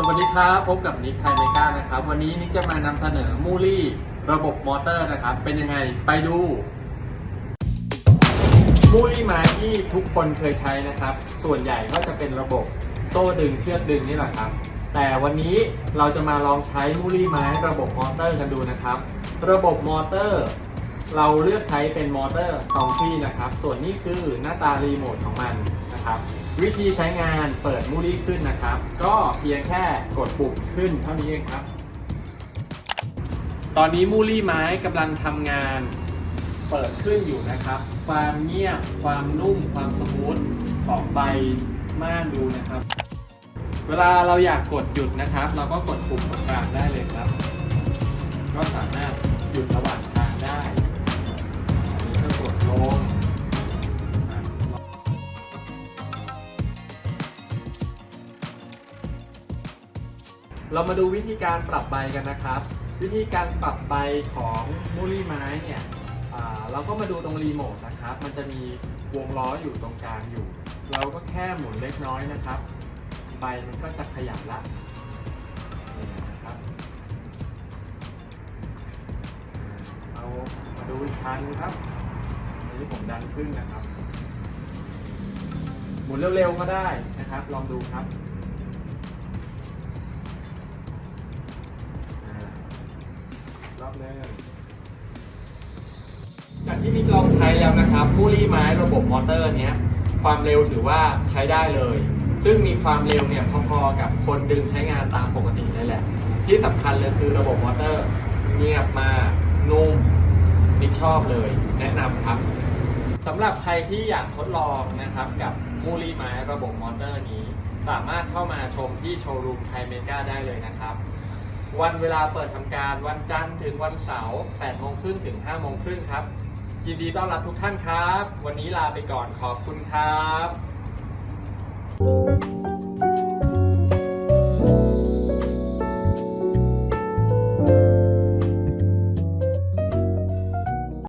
สวัสดีครับ พบกับนิกไทยเมกานะครับ วันนี้นิกจะมานำเสนอมูลี่ระบบมอเตอร์นะครับ เป็นยังไงไปดูมูลี่ไม้ที่ทุกคนเคยใช้นะครับ ส่วนใหญ่ก็จะเป็นระบบโซ่ดึงเชือกดึงนี่แหละครับ แต่วันนี้เราจะมาลองใช้มูลี่ไม้ระบบมอเตอร์กันดูนะครับ ระบบมอเตอร์ เราเลือกใช้เป็นมอเตอร์ซองฟี่นะครับ ส่วนนี้คือหน้าตารีโมทของมันนะครับ วิธีใช้งานเปิดมูลี่ขึ้นนะครับ ก็เพียงแค่กดปุ่มขึ้นเท่านี้เองครับ ตอนนี้มูลี่ไม้กำลังทำงานเปิดขึ้นอยู่นะครับ ความเงียบ ความนุ่ม ความสมูทของใบม่านดูนะครับ เวลาเราอยากกดหยุดนะครับ เราก็กดปุ่มตรงกลางได้เลยครับ ก็สามารถหยุดระหว่างทางได้ก็กดลง เรามาดูวิธีการปรับใบกันนะครับ วิธีการปรับใบของมูลี่ไม้เนี่ยเราก็มาดูตรงรีโมทนะครับ มันจะมีวงล้ออยู่ตรงกลางอยู่ เราก็แค่หมุนเล็กน้อยนะครับ ใบมันก็จะขยับละนี่นะครับเรามาดูอีกชั้นครับอันนี้ผมดันขึ้นนะครับ หมุนเร็วๆก็ได้นะครับ ลองดูครับ รอบหนึงจากที่มิกลองใช้แล้วนะครับมูลี่ไม้ระบบมอเตอร์เนี้ยความเร็วถือว่าใช้ได้เลย ซึ่งมีความเร็วเนี่ยพอๆกับคนดึงใช้งานตามปกติเลยแหละ ที่สำคัญเลยคือระบบมอเตอร์เงียบมากนุ่มมิกชอบเลย แนะนำครับสำหรับใครที่อยากทดลองนะครับกับมูลี่ไม้ระบบมอเตอร์นี้ สามารถเข้ามาชมที่โชว์รูมไทยเมกาได้เลยนะครับ วันเวลาเปิดทำการวันจันทร์ถึงวันเสาร์8โมงครึ่งถึง5โมงครึ่งครับ ยินดีต้อนรับทุกท่านครับ วันนี้ลาไปก่อนขอบคุณครับ